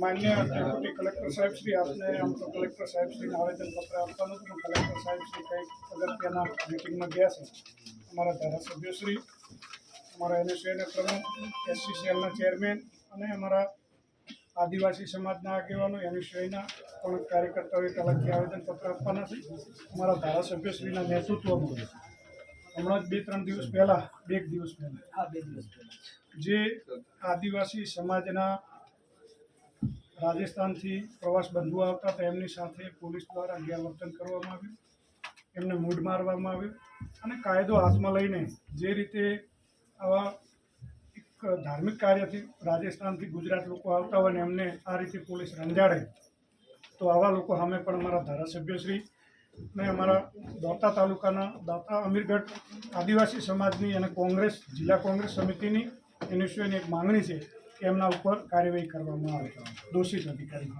માન્ય deputy collector સાહેબ શ્રી, આપને આમ તો કલેક્ટર સાહેબ શ્રીને આવેદનપત્ર આપવાનું હતું કલેક્ટર સાહેબ શ્રી કંઈક અગત્યના મિટિંગમાં ગયા છે. અમારા ધારાસભ્યશ્રી અમારા એનએસયુના પ્રમુખ એસસીસીએલના ચેરમેન અને અમારા આદિવાસી સમાજના આગેવાનો એનએસયુના પણ કાર્યકર્તાઓએ તલાકી આવેદનપત્ર આપવાના છે અમારા ધારાસભ્યશ્રીના નેતૃત્વમાં હમણાં જ બે ત્રણ દિવસ પહેલાં બે દિવસ પહેલાં બે દિવસ પહેલાં જે. આદિવાસી સમાજના રાજસ્થાનથી પ્રવાસ બંધુ આવતા હતા એમની સાથે પોલીસ દ્વારા ગેરવર્તન કરવામાં આવ્યું. એમને મૂડ મારવામાં આવ્યું. અને કાયદો હાથમાં લઈને જે રીતે આવા ધાર્મિક કાર્યથી રાજસ્થાનથી ગુજરાત લોકો આવતા હોય ને એમને આ રીતે પોલીસ રંજાડે, તો આવા લોકો સામે પણ અમારા ધારાસભ્યશ્રી ને અમારા દોતા તાલુકાના દાતા અમીરગઢ આદિવાસી સમાજની અને કોંગ્રેસ, જિલ્લા કોંગ્રેસ સમિતિની ઇનિશિયોની એક માંગણી છે કે એમના ઉપર કાર્યવાહી કરવામાં આવે. દોષિત અધિકારી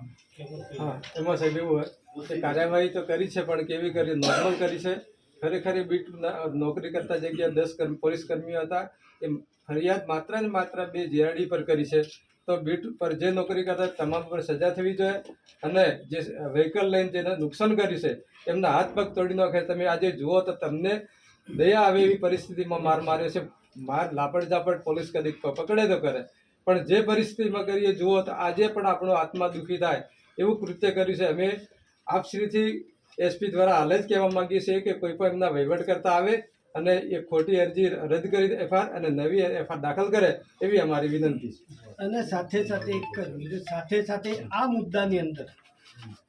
હા, એમાં સાહેબ એવું હોય, કાર્યવાહી તો કરી છે, પણ કેવી કરી નોર્મલ કરી છે? ખરેખર બીટ નોકરી કરતા જગ્યાએ દસ પોલીસ કર્મીઓ હતા એ ફરિયાદ માત્ર ને માત્ર બે જીઆરડી પર કરી છે. તો બીટ પર જે નોકરી કરતા તમામ પર સજા થવી જોઈએ અને જે વ્હીકલ લઈને જેને નુકસાન કર્યું છે, એમના હાથ પગ તોડી નાખે. તમે આજે જુઓ તો તમને દયા આવે એવી પરિસ્થિતિમાં માર માર્યો છે. માર લાપડ ઝાપડ પોલીસ કદી પકડે તો કરે. પણ જે પરિસ્થિતિમાં કરીએ જુઓ તો આજે પણ આપણો આત્મા દુઃખી થાય. એવું કૃત્ય કર્યું છે. અમે આપશ્રીથી એસપી દ્વારા હાલ જ કહેવા માંગીએ છીએ કે કોઈ પણ એમના વહીવટ કરતા આવે અને એ ખોટી અરજી રદ કરી એફઆર અને નવી એફઆર દાખલ કરે એવી અમારી વિનંતી છે. અને સાથે સાથે એક સાથે સાથે આ મુદ્દાની અંદર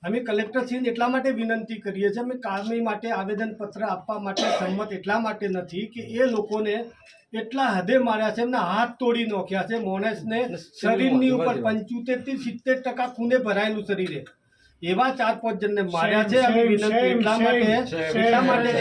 અમે કલેક્ટરશ્રીને એટલા માટે વિનંતી કરીએ છીએ અમે કાયમી માટે આવેદનપત્ર આપવા માટે સંમત એટલા માટે નથી કે એ લોકોને એટલા હદે માર્યા છે એમના હાથ તોડી નાખ્યા છે મોણસને શરીરની ઉપર પંચોતેરથી સિત્તેર ટકા ખૂને ભરાયેલું શરીરે એવા ચાર પાંચ જણને માર્યા છે અમે વિનંતી એટલા માટે એટલા માટે.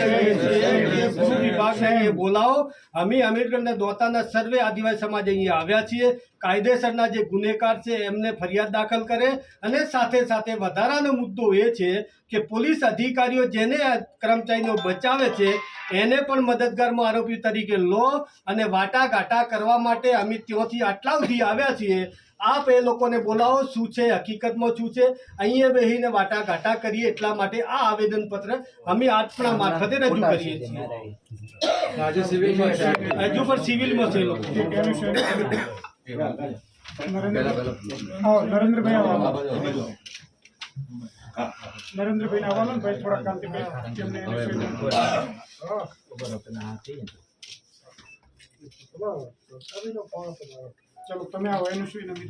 ગૃહ વિભાગને બોલાવો અમે અમીરગઢના દોતાના સર્વે આદિવાસી સમાજ અહીંયા આવ્યા છીએ કાયદેસરના જે ગુનેગાર છે એમને ફરિયાદ દાખલ કરે અને સાથે સાથે વધારાનો મુદ્દો એ છે કે પોલીસ અધિકારીઓ જેને કર્મચારીઓ કર્મચારીનો બચાવે છે એને પણ મદદગારમાં આરોપી તરીકે લો અને વાટાઘાટા કરવા માટે અમે ત્યાંથી આટલા સુધી આવ્યા છીએ આપ એ લોકોને બોલાવો શું છે હકીકતમાં શું છે? અહીંયા બેહીને વાટાઘાટા કરીએ એટલા માટે આ આવેદનપત્ર અમે આપણા મારફતે રજૂ કરીએ છીએ. સિવિલમાં હજુ પણ સિવિલમાં છે લોકો. નરેન્દ્રભાઈ આવવાનો ને ભાઈ થોડા કાંતિભાઈ એમને ચલો તમે આવો એનિશિયોની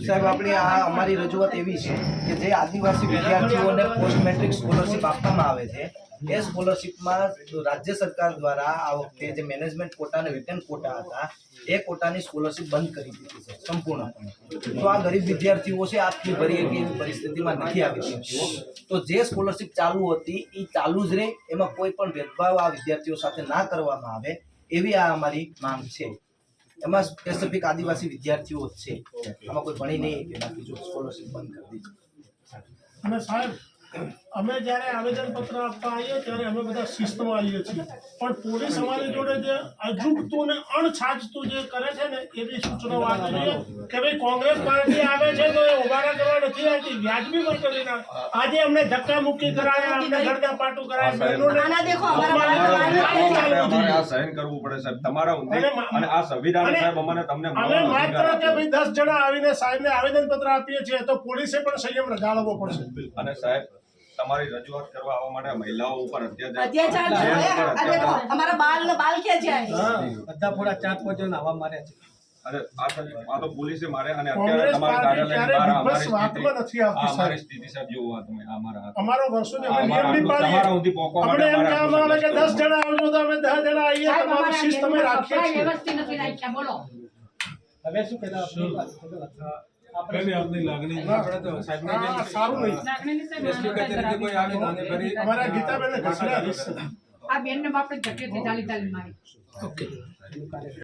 સાહેબ આપણી આ અમારી રજૂઆત એવી છે કે જે આદિવાસી વિદ્યાર્થીઓને પોસ્ટ મેટ્રિક સ્કોલરશીપ આપવામાં આવે છે એ સ્કોલરશિપમાં રાજ્ય સરકાર દ્વારા આ વખતે જે મેનેજમેન્ટ કોટા અને રિટર્ન કોટા હતા એ કોટાની સ્કોલરશિપ બંધ કરી દીધી છે સંપૂર્ણપણે. તો આ ગરીબ વિદ્યાર્થીઓ છે આ ફી ભરી શકે એવી પરિસ્થિતિમાં નથી આવી વિદ્યાર્થીઓ તો જે સ્કોલરશિપ ચાલુ હતી એ ચાલુ જ રહે એમાં કોઈ પણ ભેદભાવ આ વિદ્યાર્થીઓ સાથે ના કરવામાં આવે એવી આ અમારી માંગ છે. એમાં સ્પેસિફિક આદિવાસી વિદ્યાર્થીઓ છે. આમાં કોઈ ભણી નહીં કે બાકી જો સ્કોલરશિપ બંધ કરી દીધી. અને સાહેબ અમે જ્યારે આવેદનપત્ર આપવા આવીએ ત્યારે અમે બધા શિસ્તમાં આવીએ છીએ. પણ પોલીસ અમારી જોડે જે અજુગતું ને અણછાજતું જે કરે છે ને એવી સૂચનાઓ વાત જોઈએ કે ભાઈ કોંગ્રેસ પાર્ટી આવે છે તો એ ઉભારા કરવા નથી આવતી. વ્યાજબી પણ કરી આજે અમને ધક્કા મુક્કી કરાયા અમને ગરદા પાટું કરાયા સહન કરવું પડે સાહેબ. તમારા અને આ સંવિધાન સાહેબ અમને તમને અમે માત્ર કે ભાઈ દસ જણા આવીને સાહેબને આવેદનપત્ર આપીએ છીએ તો પોલીસે પણ સંયમ જાળવવો પડશે. અને સાહેબ તમારી રજૂઆત કરવા આવવા માટે મહિલાઓ ઉપર અત્યાચાર. અમારા બાલ ને બાલ ક્યાં છે? બધા પૂરા ચાર પાંચ જણ આવા માર્યા છે. અને આ તો પોલીસે મારે અને અત્યારે તમારા પાર્ટી બહાર નથી આવતી, અમારી સ્થિતિ આ અમારી સ્થિતિ સાહેબ જોવો તમે આ અમારો વર્ષોથી અમે નિયમ અમારા નહીં તમારા સુધી પહોંચવા માટે એમ આવે કે આટલું દસ જણા આવજો તો અમે દસ જણા આવીએ તમારું શિસ્ત અમે રાખીએ છીએ. વ્યવસ્થિત નથી રાખ્યા? બોલો. હવે શું કહેતા આપણે આપણે તો સાહેબને સારું નહીં. લાગણીની સાહેબ કચેરીથી કોઈ આવે નાની ભરી અમારા ગીતાબેનને ઘસડા આ બેનને બાપડે ધકેથી ચાલી ચાલી મારી.